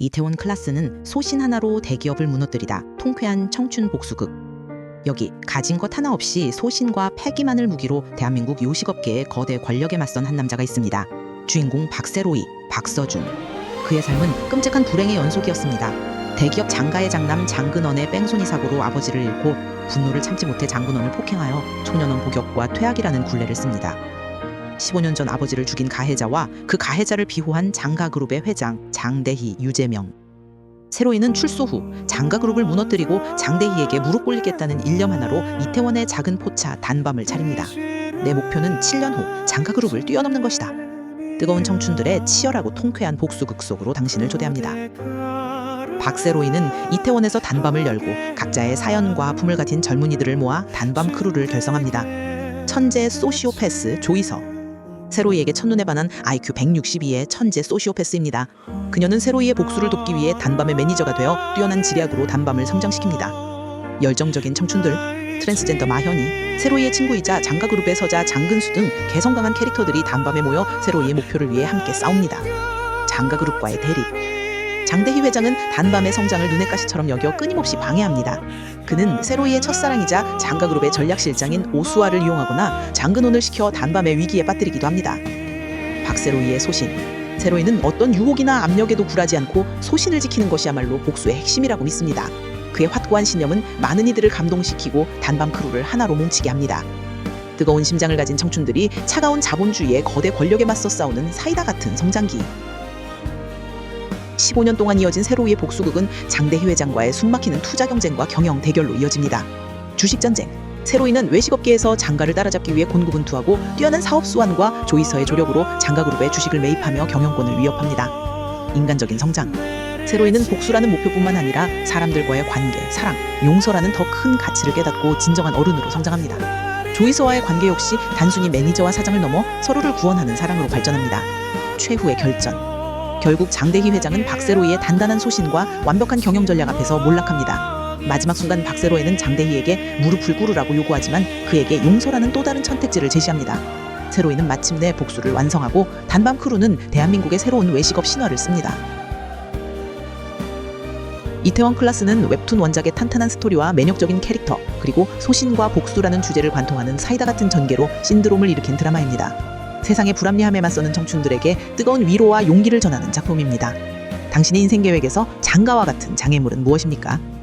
이태원 클라스는 소신 하나로 대기업을 무너뜨리다 통쾌한 청춘 복수극. 여기 가진 것 하나 없이 소신과 패기만을 무기로 대한민국 요식업계의 거대 권력에 맞선 한 남자가 있습니다. 주인공 박세로이, 박서준. 그의 삶은 끔찍한 불행의 연속이었습니다. 대기업 장가의 장남 장근원의 뺑소니 사고로 아버지를 잃고 분노를 참지 못해 장근원을 폭행하여 초년원 복역과 퇴학이라는 굴레를 씁니다. 15년 전 아버지를 죽인 가해자와 그 가해자를 비호한 장가그룹의 회장 장대희, 유재명. 세로이는 출소 후 장가그룹을 무너뜨리고 장대희에게 무릎 꿇리겠다는 일념 하나로 이태원의 작은 포차 단밤을 차립니다. 내 목표는 7년 후 장가그룹을 뛰어넘는 것이다. 뜨거운 청춘들의 치열하고 통쾌한 복수극 속으로 당신을 초대합니다. 박세로이는 이태원에서 단밤을 열고 각자의 사연과 아픔을 가진 젊은이들을 모아 단밤 크루를 결성합니다. 천재 소시오패스 조이서. 세로이에게 첫눈에 반한 IQ 162의 천재 소시오패스입니다. 그녀는 세로이의 복수를 돕기 위해 단밤의 매니저가 되어 뛰어난 지략으로 단밤을 성장시킵니다. 열정적인 청춘들, 트랜스젠더 마현이, 세로이의 친구이자 장가그룹의 서자 장근수 등 개성 강한 캐릭터들이 단밤에 모여 세로이의 목표를 위해 함께 싸웁니다. 장가그룹과의 대립. 장대희 회장은 단밤의 성장을 눈의 가시처럼 여겨 끊임없이 방해합니다. 그는 세로이의 첫사랑이자 장가그룹의 전략실장인 오수아를 이용하거나 장근원을 시켜 단밤의 위기에 빠뜨리기도 합니다. 박세로이의 소신. 세로이는 어떤 유혹이나 압력에도 굴하지 않고 소신을 지키는 것이야말로 복수의 핵심이라고 믿습니다. 그의 확고한 신념은 많은 이들을 감동시키고 단밤 크루를 하나로 뭉치게 합니다. 뜨거운 심장을 가진 청춘들이 차가운 자본주의의 거대 권력에 맞서 싸우는 사이다 같은 성장기. 15년 동안 이어진 세로이의 복수극은 장대희 회장과의 숨막히는 투자 경쟁과 경영 대결로 이어집니다. 주식 전쟁. 세로이는 외식업계에서 장가를 따라잡기 위해 곤고분투하고 뛰어난 사업 수완과 조이서의 조력으로 장가그룹의 주식을 매입하며 경영권을 위협합니다. 인간적인 성장. 세로이는 복수라는 목표뿐만 아니라 사람들과의 관계, 사랑, 용서라는 더 큰 가치를 깨닫고 진정한 어른으로 성장합니다. 조이서와의 관계 역시 단순히 매니저와 사장을 넘어 서로를 구원하는 사랑으로 발전합니다. 최후의 결전. 결국 장대희 회장은 박세로이의 단단한 소신과 완벽한 경영 전략 앞에서 몰락합니다. 마지막 순간 박세로이는 장대희에게 무릎을 꿇으라고 요구하지만 그에게 용서라는 또 다른 선택지를 제시합니다. 세로이는 마침내 복수를 완성하고 단밤 크루는 대한민국의 새로운 외식업 신화를 씁니다. 이태원 클라스는 웹툰 원작의 탄탄한 스토리와 매력적인 캐릭터 그리고 소신과 복수라는 주제를 관통하는 사이다 같은 전개로 신드롬을 일으킨 드라마입니다. 세상의 불합리함에 맞서는 청춘들에게 뜨거운 위로와 용기를 전하는 작품입니다. 당신의 인생 계획에서 장가와 같은 장애물은 무엇입니까?